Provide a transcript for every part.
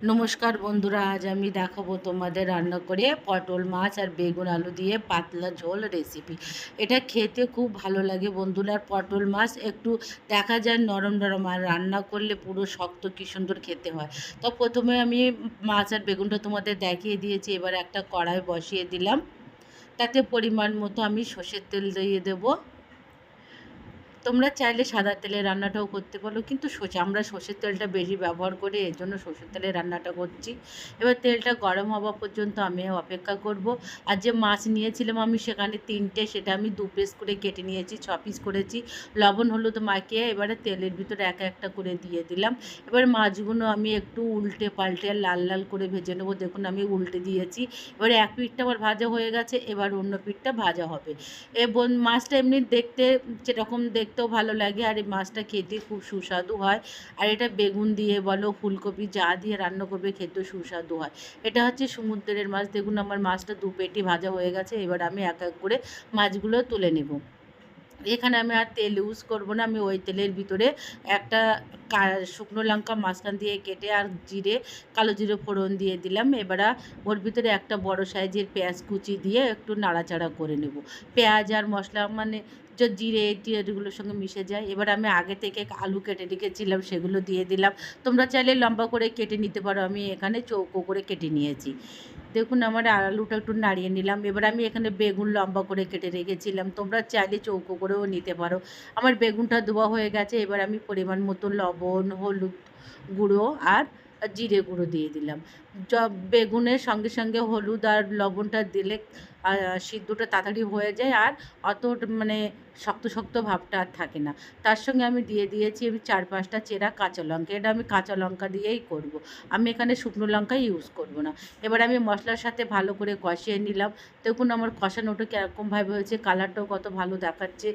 নমস্কার বন্ধুরা, আজ আমি দেখাবো তোমাদের রান্না করে পটল মাছ আর বেগুন আলু দিয়ে পাতলা ঝোল রেসিপি এটা খেতে খুব ভালো লাগে বন্ধুরা পটল মাছ একটু দেখা যায় নরম নরম, আর রান্না করলে পুরো শক্ত কী সুন্দর খেতে হয়। তো প্রথমে আমি মাছ আর বেগুনটা তোমাদের দেখিয়ে দিয়েছি, এবার একটা কড়াই বসিয়ে দিলাম। তাতে পরিমাণ মতো আমি সর্ষের তেল দিয়ে দেবো। তোমরা চাইলে সাদা তেলে রান্নাটাও করতে পারো। কিন্তু সর্ষে, আমরা সর্ষের তেলটা বেশি ব্যবহার করি, এর জন্য সর্ষের তেলে রান্নাটা করছি। এবার তেলটা গরম হওয়া পর্যন্ত আমি অপেক্ষা করব। আর যে মাছ নিয়েছিলাম আমি, সেখানে তিনটে, সেটা আমি দু পিস করে কেটে নিয়েছি, ছ পিস করেছি। লবণ, হলুদ মাখিয়ে এবারে তেলের ভিতরে এক একটা করে দিয়ে দিলাম। এবার মাছগুলো আমি একটু উল্টে পাল্টে লাল লাল করে ভেজে নেব। দেখুন আমি উল্টে দিয়েছি। এবার এক পিঠটা আমার ভাজা হয়ে গেছে, এবার অন্য পিঠটা ভাজা হবে। এবং মাছটা এমনি দেখতে যেরকম দেখতেও ভালো লাগে আর এই মাছটা খেতে খুব সুস্বাদু হয়। আর এটা বেগুন দিয়ে বলো, ফুলকপি যা দিয়ে রান্না করবে খেতেও সুস্বাদু হয়। এটা হচ্ছে সমুদ্রের মাছ। দেখুন আমার মাছটা দু পেটি ভাজা হয়ে গেছে। এবার আমি এক এক করে মাছগুলো তুলে নেব। এখানে আমি আর তেল ইউজ করব না। আমি ওই তেলের ভিতরে একটা শুকনো লঙ্কা মাঝখান দিয়ে কেটে আর জিরে, কালো জিরে ফোড়ন দিয়ে দিলাম। এবার ওর ভিতরে একটা বড় সাইজের পেঁয়াজ কুচি দিয়ে একটু নাড়াচাড়া করে নেব। পেঁয়াজ আর মশলা মানে যে জিরে টিরেগুলোর সঙ্গে মিশে যায়। এবার আমি আগে থেকে আলু কেটে রেখেছিলাম, সেগুলো দিয়ে দিলাম। তোমরা চাইলে লম্বা করে কেটে নিতে পারো। আমি এখানে চৌকো করে কেটে নিয়েছি। দেখুন, আমার আলুটা একটু নাড়িয়ে নিলাম। এবার আমি এখানে বেগুন লম্বা করে কেটে রেখেছিলাম। তোমরা চাইলে চৌকো করেও নিতে পারো। আমার বেগুনটা ধোয়া হয়ে গেছে। এবার আমি পরিমাণ মতো লবণ, হলুদ গুঁড়ো আর জিরে গুঁড়ো দিয়ে দিলাম। বেগুনের সঙ্গে সঙ্গে হলুদ আর লবণটা দিলে সিদ্ধটা তাড়াতাড়ি হয়ে যায়। আর অত মানে শক্ত শক্ত ভাবটা আর থাকে না। তার সঙ্গে আমি দিয়ে দিয়েছি আমি চার পাঁচটা চেরা কাঁচা লঙ্কা। এটা আমি কাঁচা লঙ্কা দিয়েই করব। আমি এখানে শুকনো লঙ্কা ইউজ করব না। এবার আমি মশলার সাথে ভালো করে কষিয়ে নিলাম। দেখুন আমার কষানোটা কীরকমভাবে হয়েছে, কালারটাও কত ভালো দেখাচ্ছে।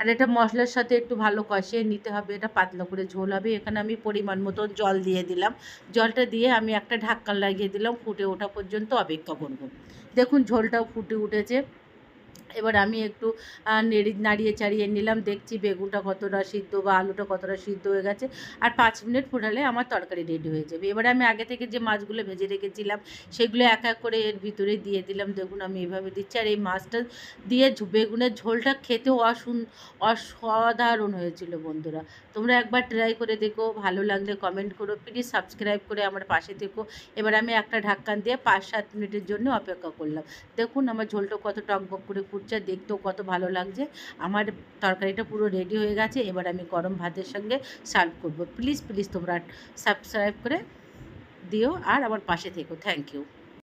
আর এটা মশলার সাথে একটু ভালো কষিয়ে নিতে হবে। এটা পাতলা করে ঝোল হবে। এখানে আমি পরিমাণ মতন জল দিয়ে দিলাম। জলটা দিয়ে আমি একটা ঢাক্কান লাগিয়ে দিলাম। ফুটে ওঠা পর্যন্ত অপেক্ষা করব। দেখুন ঝোলটাও ফুটে উঠেছে। এবার আমি একটু নেড়ে, নাড়িয়ে চাড়িয়ে নিলাম, দেখছি বেগুনটা কতটা সিদ্ধ বা আলুটা কতটা সিদ্ধ হয়ে গেছে, আর পাঁচ মিনিট ফুটালে আমার তরকারি রেডি হয়ে যাবে। এবার আমি আগে থেকে যে মাছগুলো ভেজে রেখেছিলাম, সেগুলো এক এক করে এর ভিতরে দিয়ে দিলাম, দেখুন আমি এভাবে দিচ্ছি, আর এই মাছটা দিয়ে বেগুনের ঝোলটা খেতেও অসুন, অসাধারণ হয়েছিল বন্ধুরা। তোমরা একবার ট্রাই করে দেখো, ভালো লাগলে কমেন্ট করো প্লিজ সাবস্ক্রাইব করে আমার পাশে থেকো। এবার আমি একটা ঢাক্কান দিয়ে পাঁচ সাত মিনিটের জন্য অপেক্ষা করলাম। দেখুন আমার ঝোলটা কত টকবক করে ফুটছে দেখতেও কত ভালো লাগছে। আমার তরকারিটা পুরো রেডি হয়ে গেছে। এবার আমি গরম ভাতের সঙ্গে সার্ভ করব। প্লিজ প্লিজ তোমরা সাবস্ক্রাইব করে দিও। আর আমার পাশে থেকো। Thank you